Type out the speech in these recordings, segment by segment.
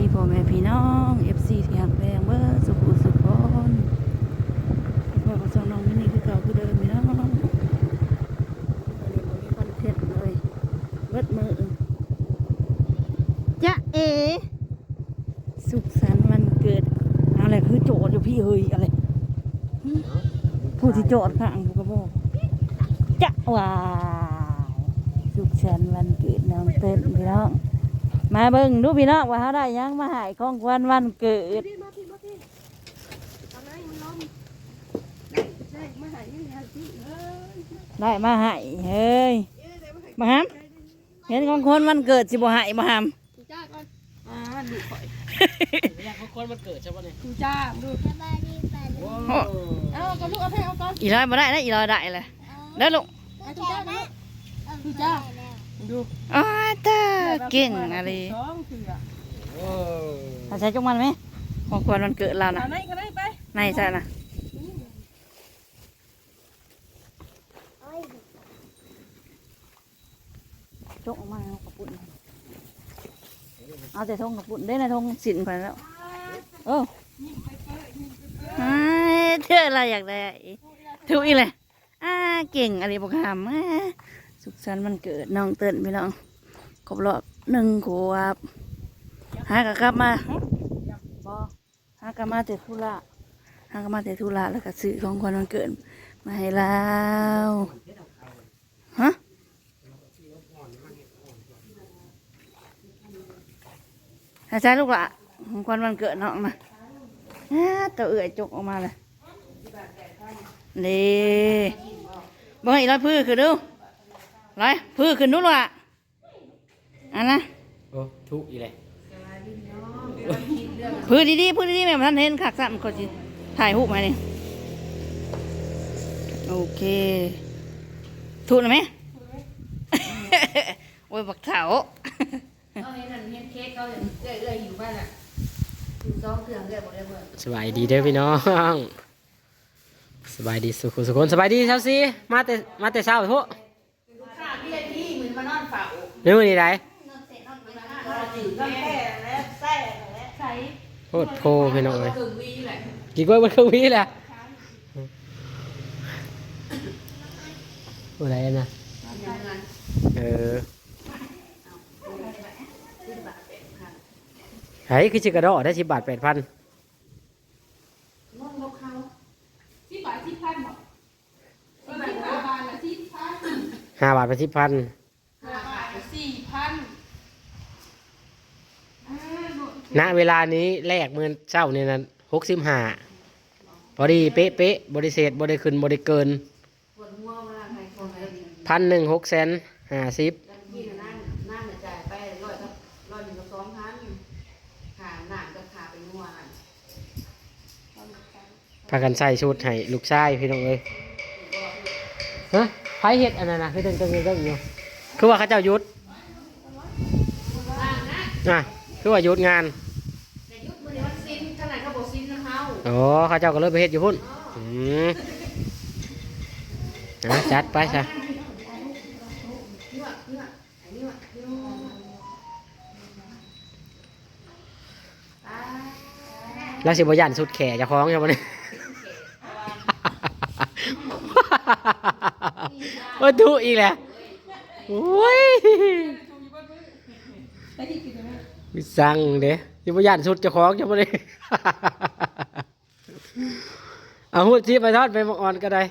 ดีพ่อแม่พี่น้อง FC ที่หักแพงเบอร์สุขุสุขคนพ่อกับสองน้องมินี่คือเก่าคือเดิมพี่น้องวันนี้ผมมีคอนเทนต์เลยเบิดมือจ๊ะเอ สุขสันต์วันเกิดอะไรคือโจทย์อยู่พี่เฮ้ยอะไรหึผู้ที่โจทย์ข้างผู้กระบอกจ๊ะว้าวสุขสันต์วันเกิดน้องเต้นพี่น้อง มาเบิ่งดูพี่น้องว่าเขาได้หยังมาใหายของขวัญวันเกิดพี่มาพี่มาพี่ทำไมมันล้มได้ได้มาหายังไงพี่เอ้ยได้มาใหายเฮ้ยมาหามเห็นของคนวันเกิดสิบ่ใหายมาหามดูจ้าก่อนอ่าดูข่อยอยากให้คนมันเกิดใช่ปะเนี่ยดูจ้าดูโอ้เอาก็ลูกเอาให้เอาก่อนอีร้อยมาได้นะอีร้อยได้เลยได้ลูกเอาดูจ้าดูดูจ้า ดูอ้าตาเก่งอะไรสองเถื่อโอ้ถ้าใช้จุกมันไหมของขวัญวันเกิดเรานะเอาไหนก็ได้ไปในใช่นะจกออกมาเอากระปุ่นเอาแต่ทงกระปุ่นได้ในทงสินไปแล้วโอ้ไอ้เธออะไรอยากได้ถูกอีเลยอ่าเก่งอะไรบอกคำอ่า สุขสันต์วันเกิดน้องเติ้นพี่น้องครบรอบหนึ่งขวบหากกลับมาหากะมาแต่ธุระหากะมาแต่ธุระแล้วก็ซื้อของขวัญวันเกิดมาให้เราฮะอาจารย์ลูกละของขวัญวันเกิดน้องนะอ่าตัวเอื่อยจกออกมาเลยนี่บ่ให้ร้อยพื้นขึ้นดู ร้อยพื้นขึ้นดูลูกอะอันนะโอ้ทุกอีเลยพื้นดีๆพื้นดีๆแม่ท่านเห็นขักซ้ำก็จะถ่ายรูปมานี่โอเคถูกไหมโอ้ยบักเถาเอาเห็นนั่นเห็นเค้กเขาเรื่อยเรื่อยอยู่บ้านอะอยู่สองเครื่องเรื่อยหมดเลยเพื่อนสบายดีเด้อพี่น้องสบายดีสุขุสุขคนสบายดีเช้าสิมาแต่มาแต่เช้าทุกข้าพี่ไอ้พี่ เหมือนมานอนเฝ้านี่มือนี่ไรใส่ใส่โคตรโพพี่น้องเลยกึ่งวีแหละกี่กล้วยมันคือวิแหละอะไรนะเออไห้คือจิกระโดดได้สิบบาทแปดพันนอนลกเขาที่บาทที่พันบอกเออที่บาทบาทละที่พันห้าบาทเป็นสิบพัน ห้าบาทละสี่พันอ่าดู ณเวลานี้แลกเมื่อเช้านี่นั้นหกสิบห้าพอดีเป๊ะเป๊ะบริเศษบริขึ้นบริเกินปวดหัวเวลาใครคนอะไรดีพันหนึ่งหกแสนห้าสิบจังที่นั่งนั่งจ่ายไปร้อยกับร้อยหนึ่งกับสองพันขาหนักกับขาไปนัวนั่นพากันใส่ชุดให้ลูกชายพี่น้องเลยฮะไผเห็ดอันนั้นนะคือตึงตึงตึงอยู่คือว่าเขาเจ้าหยุดอะ คือว่าหยุดงานในยุคมือนี้มันซินขนาดเขาบอกซินนะเขาอ๋อเขาเจ้าก็เลยไปเฮ็ดอยู่พุ่นอืมอะจัดไปซะนี่ว่ะนี่ว่ะไอ้นี่ว่ะนี่ว่ะอ่าแล้วสิบยันสุดแข่เจะคล้าของใช่ไหมเนี่ยว่าทุอีกแหละโอ้ย วิสั่งเด้สิบยันสุดเจะคล้าของใช่ไหมเนี่ยเอาหูที่ไปทอดไปมังอ่อนก็ได้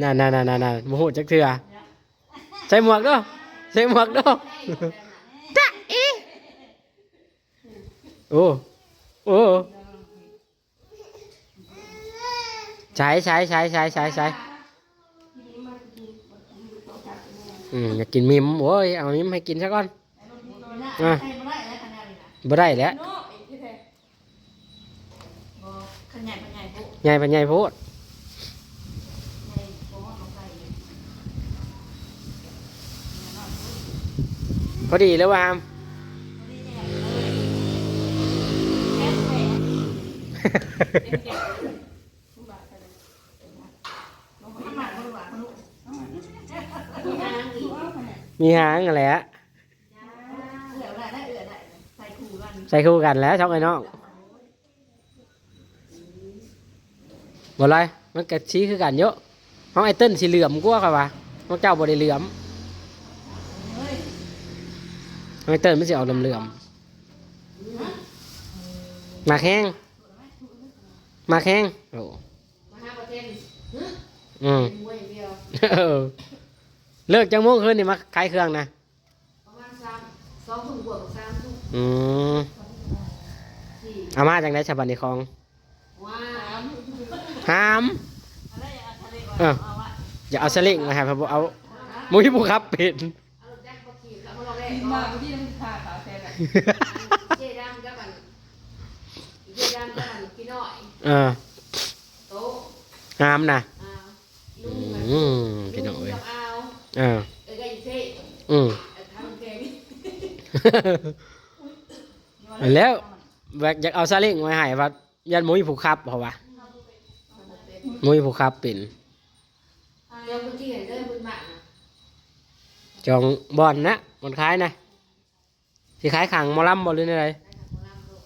น่าน่าน่าน่าน่าโมโหจักเถื่อใส่หมวกด้วยใส่หมวกด้วยจ้าอีโอ้โอ้ใช้ใช้ใช้ใช้ใช้ใช้อืมอยากกินมิมโอ้ยเอามิมให้กินซะก่อนอะ บ่ได้แล้วขยายขยายปุ๊ใหญ่เป็นใหญ่โพดพอดีแล้ววามมีหางอะไรอะเอื่อยได้ได้เอื่อยได้ ใส่คู่กัน ใส่คู่กันแล้วช่องไอ้น้องบ่ไรมันก็ชี้คือกันเยอะห้องไอ้เติ้ลสีเหลื่อมกว่าค่ะวะห้องเจ้าบ่ได้เหลื่อมเฮ้ยห้องไอ้เติ้ลมันสิออกเหลื่อมๆหมากแห้งหมากแห้งโอ้มาห้าประเทศอืมมวยอย่างเดียวเออเลิกจังโมงคืนนี่มาขายเครื่องนะประมาณสามสองทุ่มกว่าสามทุ่มอืมสี่เอามาจากไหนฉบับในคลองว้าวหามอะไรอะทะเลก่อนเออเอาวะอย่าเอาสลิงมาให้ผมเอามุ้ยผู้ครับเป็นเอารถแจ็คมาขี่แล้วมาลองแรกกินก่มาอกนที่น้ำชาขาวแทนอะเจ๊ดำกับมันเจ๊ดำกับมันพี่น้อยเออโต๊ะหามนะอ้าวลุงแบบอืมพี่น้องเอ้ยกับอ้าวเออเอ้ยก็อีเท่อืมเอ้ยทำแกงแล้ว แบกอยากเอาซาเล้งมาให้ว่ายันมุ้ยผูกขับเพราะว่ามุ้ยผูกขับเป็นเดี๋ยวคนที่เห็นได้บุญมากนะจองบอนนะบอนขายนะสิขายขังมอลำบอลหรืออะไรได้ค่ะหมอลำลูก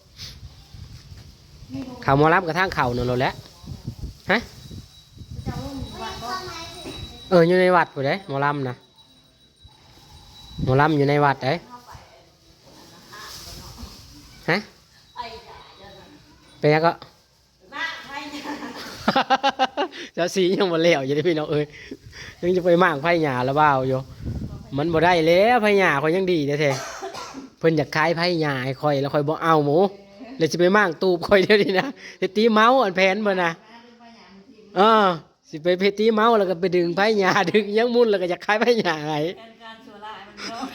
ข่าวมอลำกระทั่งเข่านั่นเราแหล้วฮะเอออยู่ในวัดผู้ใดมอลำนะมอลำอยู่ในวัดเด้ฮะ ไอ้จ่าจะนั่น เป็นยังก็มาไพ่จ่าเจ้าสียังบ่แล้วอยู่เด้พี่น้องเอ้ยยังจะไปมากไผ่หญ้าแล้วเปล่าอยู่มันบ่ได้แล้วไผ่หญ้าข่อยยังดีเด้อแท้เพิ่นอยากขายไผ่หญ้าให้ข่อยแล้วข่อยบ่เอาหมูเลยสิไปมากตูบข่อยเดี๋ยวนี้นะสิตีเมาส์อันแผนเพิ่นน่ะเออสิไปเพตีเมาส์แล้วก็ไปดึงไผ่หญ้าดึงยังมุ่นแล้วก็อยากขายไผ่หญ้าให้แทนการชัวร้ายมันเนาะ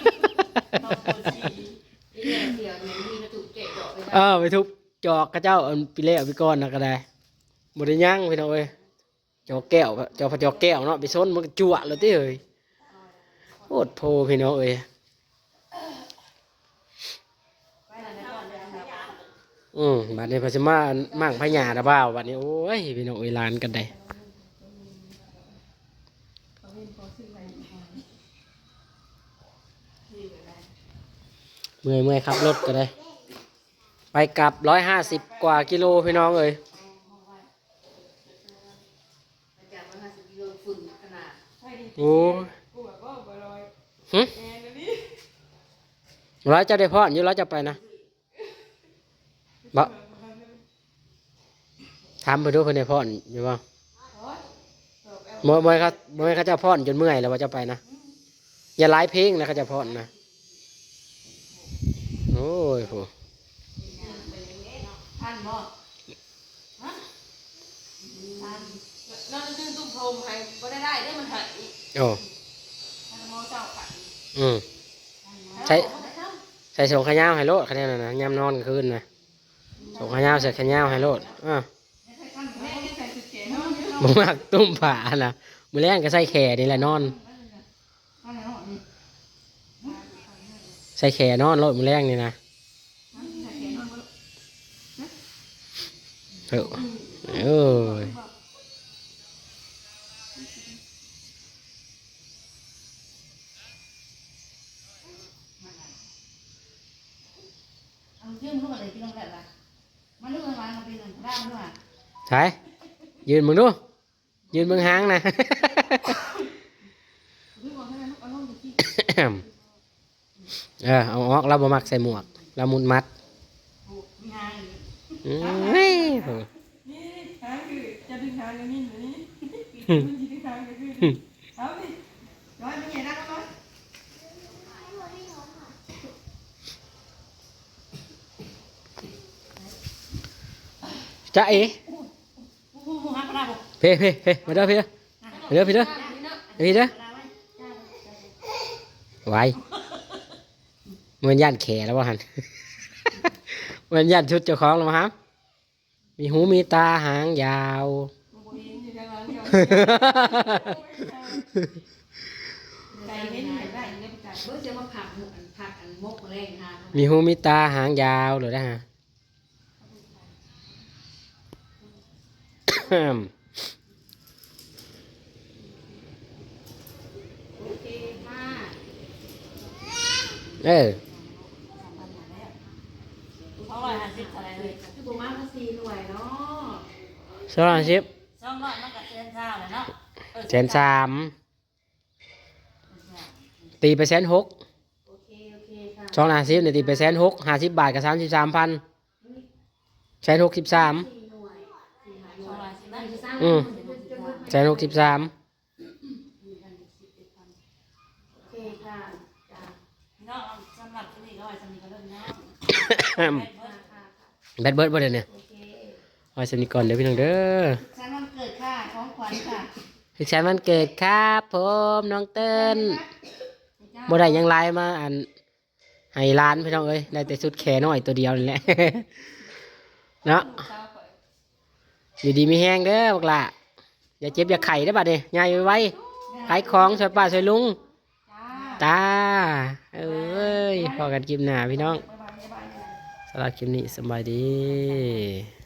ต้องปวดฉี่ที่เดียวเดียวเนี่ยมีกระตุกเกะเจาะไปเออไปทุบ จอกกระเจ้าอันปีแล้วปีก่อนนะก็ได้บ่ได้ยังพี่น้องเอ้ยจอกแก้วจอกพจอกแก้วเนาะไปซนมันก็จั่วแล้วติเอ้ยโคตรโพพี่น้องเอ้ยไปแล้วนะก่อนเลยนะครับอืมบัดนี้พอสิมามั่งพญาดะบ่าวบัดนี้โอ้ยพี่น้องเอ้ยลานกันได้เมื่อยเมื่อยขับรถก็ได้ ไปกลับร้อยห้าสิบกว่ากิโลพี่น้องเอ้ยจากมันห้าสิบกิโลฝุ่นขนาดใช่ดิโอ้กูแบบว่าบ่ลอยหึแอนนะนี่ร้อยเจ้าได้พอดอยู่ร้อยจะไปนะบ่ถามไปดูเพิ่นได้พอดอยู่บ่บ่บ่ให้เขาบ่ให้เขาเจะพอดจนเมื่อยแล้วว่าจะไปนะ อย่าหลายเพลงนะเขาจะพอดนะ โอ้ยโห ท่านบ่ฮะท่านนอนดึงตุ้มโทมให้บ่ได้ได้ได้มันหายโอ้ท่านโมเจ้ากันอืม ใช้ ใส่ส่งขยาวให้โลดคะแนนนะนะยามนอนกลางคืนนะส่งขยาวใส่ขยาวให้โลดอะแม่ยังใส่สุดแขนเนาะบ่มากตุ้มผานะมือแรงก็ใส่แข่นี่แหละนอน ใส่แข่นอนโลดมือแรงนี่นะ เออเอ้ยเอาเชื่อมลูกอะไรพี่น้องแหละล่ะมาลูกอะไรมาเป็นร่างด้วยใช่ยืนมึงดู ยืนมึงหางนะพี่บอกให้มันเอาอเอาออกเราบมักใส่หมวกเรามุดมัดมีง เฮ้ยนี่หางคือจะดึงหางนี้นี้มันจะดึงหางก็คือเอาดิร้อยมันใหญ่นักก็ร้อยจ้าเอ๋เพ่เพ่เพ่มาเด้อเพ่เด้อมาเด้อพี่เด้อพี่เด้อไว้มันย่านแขแล้ววะหัน มันย่านชุดเจ้าของแล้วมั้งครับ มีหูมีตาหางยาวมันบ่เห็นอยู่ข้างหลังเดียวใจเห็นเห็นได้ยังใจเมื่อจะมาผักหมูอันผักอันมกแรงหามีหูมีตาหางยาวเลยนะฮะ โอเคค่ะ เออ ร้อยห้าสิบอะไรเลยคือประมาณสี่หน่วยเนาะสองร้อยห้าสิบสองร้อยมันก็เซนเช้าเลยเนาะเออแสนสามตีไปแสนหกโอเคโอเคค่ะสองร้อยห้าสิบเนี่ยตีไปแสนหกห้าสิบบาทกับสามสิบสามพันแสนหกสิบสามสี่หน่วยสี่หน่วยสองร้อยสิบนะสร้างอืมโอแสนหกสิบสาม แบดเบิร์ดบ่เดี๋ยวเนี่ยโอเคเอาไว้สนิทก่อนเดี๋ยวพี่น้องเด้อฉันวันเกิดค่ะของขวัญค่ะสุขสันต์วันเกิดครับผมน้องเติ้ลบ่ได้หยังไลน์มาอันให้ร้านพี่น้องเอ้ยได้แต่สุดแขนน้อยตัวเดียวนี่แหละ เนาะอยู่ดีมีแห้งเด้อบักละอย่าเจ็บอย่าไข้ได้อบัดนี้ยายไว้ขายของช่วยป้าช่วยลุง จ้าตา เอ้ยพอกันคลิปหน้าพี่น้องบ๊า สำหรับคลิปนี้สบายดี